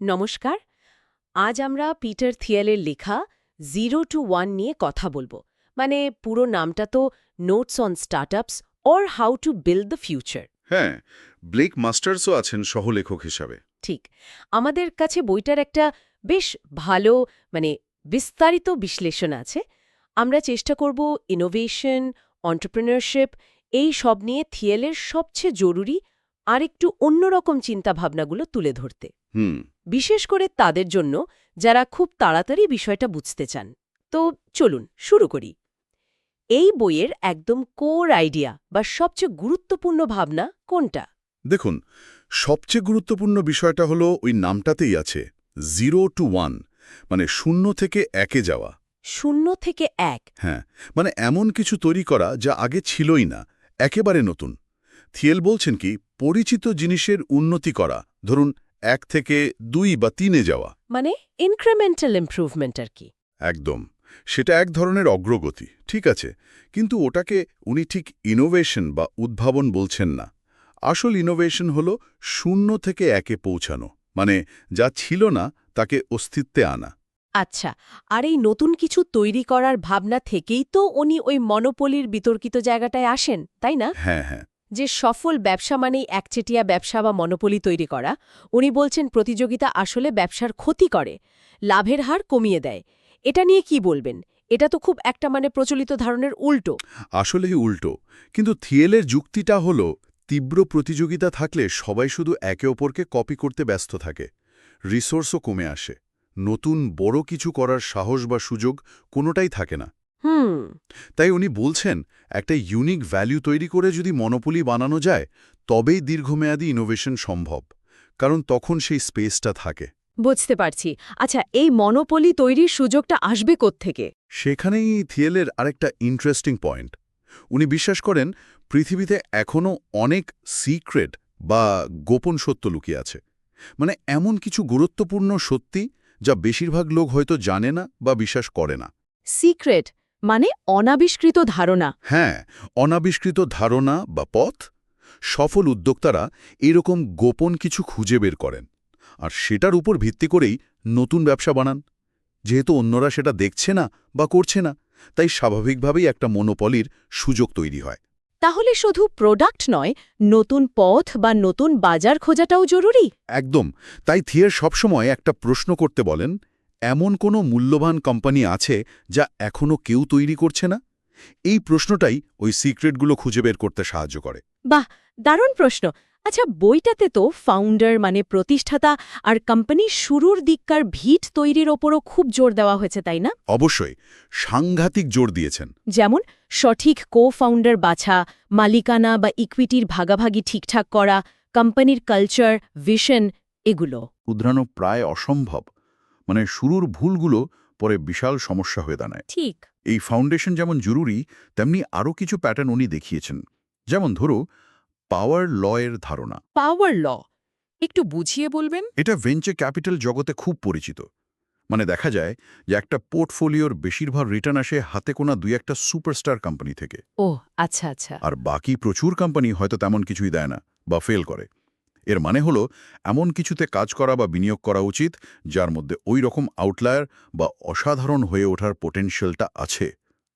নমস্কার আজ আমরা পিটার থিয়েলের লেখা জিরো টু ওয়ান নিয়ে কথা বলব। মানে পুরো নামটা তো notes on startups or how to build the future. হ্যাঁ ব্লেক মাস্টার্সও আছেন সহলেখক হিসাবে। ঠিক আমাদের কাছে বইটার একটা বেশ ভালো মানে বিস্তারিত বিশ্লেষণ আছে। আমরা চেষ্টা করব ইনোভেশন অন্টারপ্রিনারশিপ এই সব নিয়ে থিয়েলের সবচেয়ে জরুরি আর একটু অন্যরকম চিন্তাভাবনাগুলো তুলে ধরতে। হুম। বিশেষ করে তাদের জন্য যারা খুব তাড়াতাড়ি বিষয়টা বুঝতে চান। তো চলুন শুরু করি। এই বইয়ের একদম কোর আইডিয়া বা সবচেয়ে গুরুত্বপূর্ণ ভাবনা কোনটা? দেখুন সবচেয়ে গুরুত্বপূর্ণ বিষয়টা হলো ওই নামটাতেই আছে জিরো টু ওয়ান মানে শূন্য থেকে একে যাওয়া। শূন্য থেকে এক? হ্যাঁ মানে এমন কিছু তৈরি করা যা আগে ছিলই না একেবারে নতুন। থিয়েল বলছেন কি পরিচিত জিনিসের উন্নতি করা ধরুন এক থেকে দুই বা তিনে যাওয়া। মানে ইনক্রিমেন্টাল ইমপ্রুভমেন্ট আর কি। একদম। সেটা এক ধরনের অগ্রগতি ঠিক আছে? কিন্তু ওটাকে উনি ঠিক ইনোভেশন বা উদ্ভাবন বলছেন না। আসল ইনোভেশন হল শূন্য থেকে একে পৌঁছানো মানে যা ছিল না তাকে অস্তিত্বে আনা। আচ্ছা আর এই নতুন কিছু তৈরি করার ভাবনা থেকেই তো উনি ওই মনোপলির বিতর্কিত জায়গাটায় আসেন তাই না? হ্যাঁ হ্যাঁ। যে সফল ব্যবসা মানেই একচেটিয়া ব্যবসা বা মনোপলি তৈরি করা, উনি বলছেন প্রতিযোগিতা আসলে ব্যবসার ক্ষতি করে, লাভের হার কমিয়ে দেয়। এটা নিয়ে কি বলবেন? এটা তো খুব একটা মানে প্রচলিত ধারণের উল্টো। আসলেই উল্টো। কিন্তু থিয়েলের যুক্তিটা হল, তীব্র প্রতিযোগিতা থাকলে সবাই শুধু একে অপরকে কপি করতে ব্যস্ত থাকে। রিসোর্সও কমে আসে। নতুন বড় কিছু করার সাহস বা সুযোগ কোনোটাই থাকে না। হুম। তাই উনি বলছেন একটা ইউনিক ভ্যালু তৈরি করে যদি মনোপলি বানানো যায় তবেই দীর্ঘমেয়াদী ইনোভেশন সম্ভব। কারণ তখন সেই স্পেসটা থাকে। বুঝতে পারছি। আচ্ছা এই মনোপলি তৈরির সুযোগটা আসবে থেকে সেখানেই থিয়েলের আরেকটা ইন্টারেস্টিং পয়েন্ট উনি বিশ্বাস করেন পৃথিবীতে এখনও অনেক সিক্রেট বা গোপন সত্য লুকিয়ে আছে। মানে এমন কিছু গুরুত্বপূর্ণ সত্যি যা বেশিরভাগ লোক হয়তো জানে না বা বিশ্বাস করে না। সিক্রেট মানে অনাবিষ্কৃত ধারণা। হ্যাঁ অনাবিষ্কৃত ধারণা বা পথ সফল উদ্যোক্তারা এরকম গোপন কিছু খুঁজে বের করেন আর সেটার উপর ভিত্তি করেই নতুন ব্যবসা বানান। যেহেতু অন্যরা সেটা দেখছে না বা করছে না তাই স্বাভাবিকভাবেই একটা মনোপলির সুযোগ তৈরি হয়। তাহলে শুধু প্রোডাক্ট নয় নতুন পথ বা নতুন বাজার খোঁজাটাও জরুরি? একদম তাই থিয়ের সবসময় একটা প্রশ্ন করতে বলেন এমন কোনো মূল্যবান কোম্পানি আছে যা এখনও কেউ তৈরি করছে না? এই প্রশ্নটাই ওই সিক্রেটগুলো খুঁজে বের করতে সাহায্য করে। বাহ দারুণ প্রশ্ন। আচ্ছা বইটাতে তো ফাউন্ডার মানে প্রতিষ্ঠাতা আর কোম্পানির শুরুর দিককার ভিট তৈরির ওপরও খুব জোর দেওয়া হয়েছে তাই না? অবশ্যই সাংঘাতিক জোর দিয়েছেন। যেমন সঠিক কো ফাউন্ডার বাছা মালিকানা বা ইকুইটির ভাগাভাগি ঠিকঠাক করা কোম্পানির কালচার ভিশন এগুলো। উদ্রানো প্রায় অসম্ভব। মানে শুরুর ভুলগুলো পরে বিশাল সমস্যা হয়ে দাঁড়ায়। ঠিক। এই ফাউন্ডেশন যেমন জরুরি তেমনি আরও কিছু প্যাটার্ন উনি দেখিয়েছেন। যেমন ধরো পাওয়ার লয়ের ধারণা। পাওয়ার ল একটু বুঝিয়ে বলবেন? এটা ভেঞ্চার ক্যাপিটাল জগতে খুব পরিচিত। মানে দেখা যায় যে একটা পোর্টফোলিওর বেশিরভাগ রিটার্ন আসে হাতে কোনা দুই একটা সুপারস্টার কোম্পানি থেকে। ও আচ্ছা আচ্ছা। আর বাকি প্রচুর কোম্পানি হয়তো তেমন কিছুই দেয় না বা ফেল করে। এর মানে হলো এমন কিছুতে কাজ করা বা বিনিয়োগ করা উচিত যার মধ্যে ওই রকম আউটলায়ার বা অসাধারণ হয়ে ওঠার পোটেনশিয়ালটা আছে।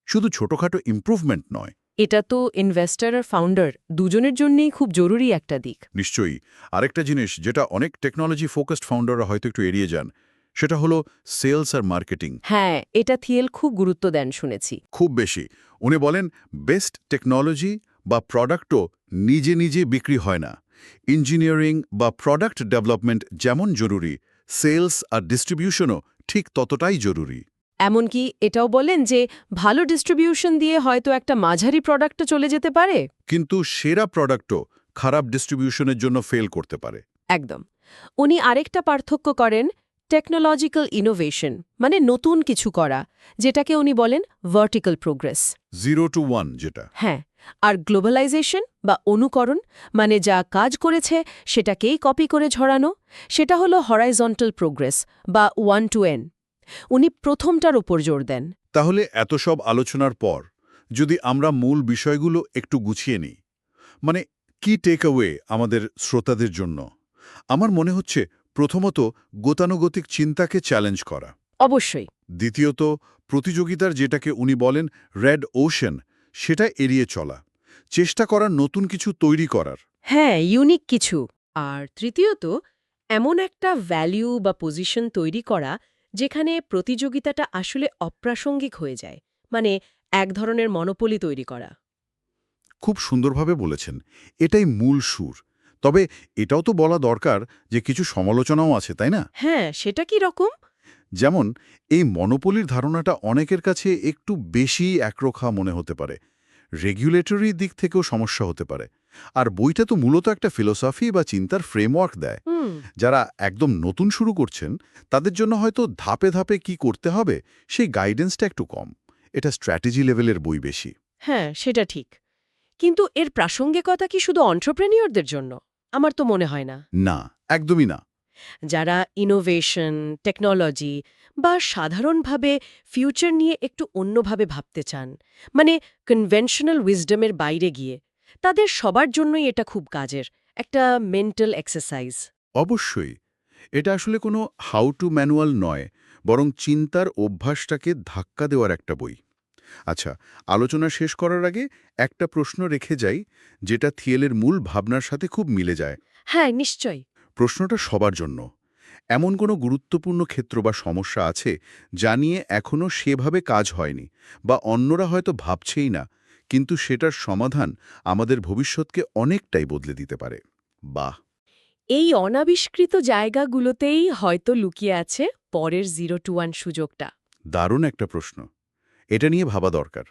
শুধু ছোটখাটো ইমপ্রুভমেন্ট নয়। এটা তো ইনভেস্টর আর ফাউন্ডার দুজনের জন্যই খুব জরুরি একটা দিক। নিশ্চয়ই। আরেকটা জিনিস যেটা অনেক টেকনোলজি ফোকাসড ফাউন্ডাররা হয়তো একটু এড়িয়ে যান সেটা হলো সেলস আর মার্কেটিং হ্যাঁ এটা থিয়েল খুব গুরুত্ব দেন শুনেছি। খুব বেশি। উনি বলেন বেস্ট টেকনোলজি বা প্রোডাক্টও নিজে নিজে বিক্রি হয় না। ইঞ্জিনিয়ারিং বা প্রোডাক্ট ডেভেলপমেন্ট যেমন জরুরি সেলস আর ডিস্ট্রিবিউশনও ঠিক ততটাই জরুরি। এমনকি এটাও বলেন যে ভালো ডিস্ট্রিবিউশন দিয়ে হয়তো একটা মাঝারি প্রোডাক্টও চলে যেতে পারে। কিন্তু সেরা প্রোডাক্টও খারাপ ডিস্ট্রিবিউশনের জন্য ফেল করতে পারে। একদম। উনি আরেকটা পার্থক্য করেন টেকনোলজিক্যাল ইনোভেশন মানে নতুন কিছু করা যেটাকে উনি বলেন vertical progress zero to one যেটা। হ্যাঁ। আর গ্লোবালাইজেশন বা অনুকরণ মানে যা কাজ করেছে সেটাকেই কপি করে ঝরানো সেটা হলো হরাইজন্টাল প্রোগ্রেস বা ওয়ান টু এন। উনি প্রথমটার ওপর জোর দেন। তাহলে এত সব আলোচনার পর যদি আমরা মূল বিষয়গুলো একটু গুছিয়ে নিই মানে কি টেক অ্যাওয়ে আমাদের শ্রোতাদের জন্য? আমার মনে হচ্ছে প্রথমত গতানুগতিক চিন্তাকে চ্যালেঞ্জ করা। অবশ্যই। দ্বিতীয়ত প্রতিযোগিতার যেটাকে উনি বলেন রেড ওশেন সেটা এড়িয়ে চলা। চেষ্টা করার নতুন কিছু তৈরি করার। হ্যাঁ ইউনিক কিছু। আর তৃতীয়ত এমন একটা ভ্যালিউ বা পজিশন তৈরি করা যেখানে প্রতিযোগিতাটা আসলে অপ্রাসঙ্গিক হয়ে যায়। মানে এক ধরনের মনোপলি তৈরি করা। খুব সুন্দরভাবে বলেছেন। এটাই মূল সুর। তবে এটাও তো বলা দরকার যে কিছু সমালোচনাও আছে তাই না? হ্যাঁ সেটা কি রকম? যেমন এই মনোপলির ধারণাটা অনেকের কাছে একটু বেশি একরোখা মনে হতে পারে। রেগুলেটরি দিক থেকেও সমস্যা হতে পারে। আর বইটা তো মূলত একটা ফিলোসফি বা চিন্তার ফ্রেমওয়ার্ক দেয়। যারা একদম নতুন শুরু করছেন তাদের জন্য হয়তো ধাপে ধাপে কি করতে হবে সেই গাইডেন্সটা একটু কম। এটা স্ট্র্যাটেজি লেভেলের বই বেশি। হ্যাঁ সেটা ঠিক। কিন্তু এর প্রাসঙ্গিকতা কি শুধু অন্টারপ্রেনিয়রদের জন্য? আমার তো মনে হয় না। না একদমই না। যারা ইনোভেশন টেকনোলজি বা সাধারণভাবে ফিউচার নিয়ে একটু অন্যভাবে ভাবতে চান মানে কনভেনশনাল উইজডমের বাইরে গিয়ে তাদের সবার জন্যই এটা খুব কাজের একটা মেন্টাল এক্সারসাইজ অবশ্যই এটা আসলে কোনো হাউ টু ম্যানুয়াল নয় বরং চিন্তার অভ্যাসটাকে ধাক্কা দেওয়ার একটা বই। আচ্ছা আলোচনা শেষ করার আগে একটা প্রশ্ন রেখে যাই যেটা থিয়েলের মূল ভাবনার সাথে খুব মিলে যায়। হ্যাঁ নিশ্চয়ই। প্রশ্নটা সবার জন্য। এমন কোনো গুরুত্বপূর্ণ ক্ষেত্র বা সমস্যা আছে যা নিয়ে এখনও সেভাবে কাজ হয়নি বা অন্যরা হয়তো ভাবছেই না কিন্তু সেটার সমাধান আমাদের ভবিষ্যৎকে অনেকটাই বদলে দিতে পারে। বাহ! এই অনাবিষ্কৃত জায়গাগুলোতেই হয়তো লুকিয়ে আছে পরের জিরো টু ওয়ান সুযোগটা। দারুণ একটা প্রশ্ন। এটা নিয়ে ভাবা দরকার।